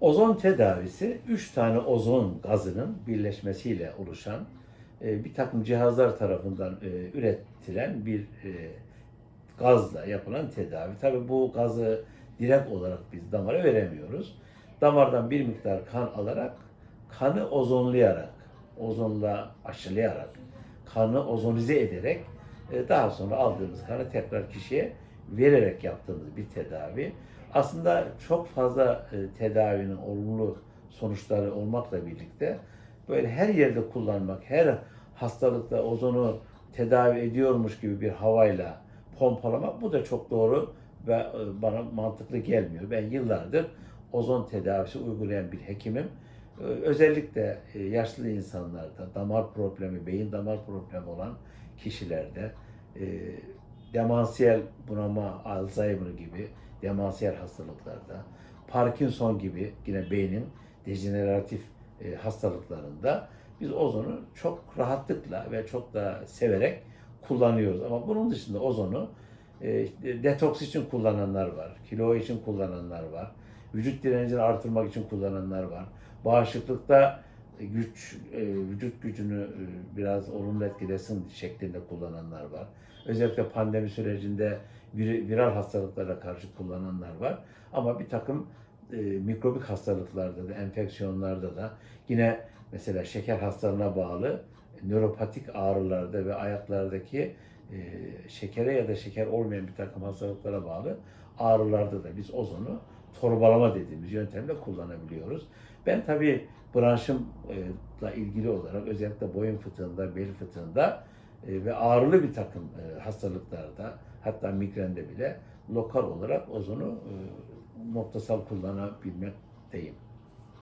Ozon tedavisi 3 tane ozon gazının birleşmesiyle oluşan e, bir takım cihazlar tarafından e, üretilen bir e, gazla yapılan tedavi. Tabii bu gazı direkt olarak biz damara veremiyoruz. Damardan bir miktar kan alarak kanı ozonlayarak, ozonla aşılayarak, kanı ozonize ederek daha sonra aldığımız kanı tekrar kişiye vererek yaptığımız bir tedavi. Aslında çok fazla e, tedavinin olumlu sonuçları olmakla birlikte böyle her yerde kullanmak, her hastalıkta ozonu tedavi ediyormuş gibi bir havayla pompalamak bu da çok doğru ve e, bana mantıklı gelmiyor. Ben yıllardır ozon tedavisi uygulayan bir hekimim. E, Özellikle yaşlı insanlarda, damar problemi, beyin damar problemi olan kişilerde, demansiyel bunama, Alzheimer gibi demansiyel hastalıklarda, Parkinson gibi yine beynin dejeneratif e, hastalıklarında biz ozonu çok rahatlıkla ve çok da severek kullanıyoruz. Ama bunun dışında ozonu e, detoks için kullananlar var, kilo için kullananlar var, vücut direncini artırmak için kullananlar var, bağışıklıkta güç, e, vücut gücünü e, biraz olumlu etkilesin şeklinde kullananlar var. Özellikle pandemi sürecinde vir- viral hastalıklara karşı kullananlar var. Ama bir takım e, mikrobik hastalıklarda da, enfeksiyonlarda da yine mesela şeker hastalığına bağlı nöropatik ağrılarda ve ayaklardaki e, şekere ya da şeker olmayan bir takım hastalıklara bağlı ağrılarda da biz ozonu torbalama dediğimiz yöntemle kullanabiliyoruz. Ben tabii branşımla ilgili olarak özellikle boyun fıtığında, bel fıtığında e, ve ağrılı bir takım e, hastalıklarda hatta migrende bile lokal olarak ozonu e, noktasal kullanabilmekteyim.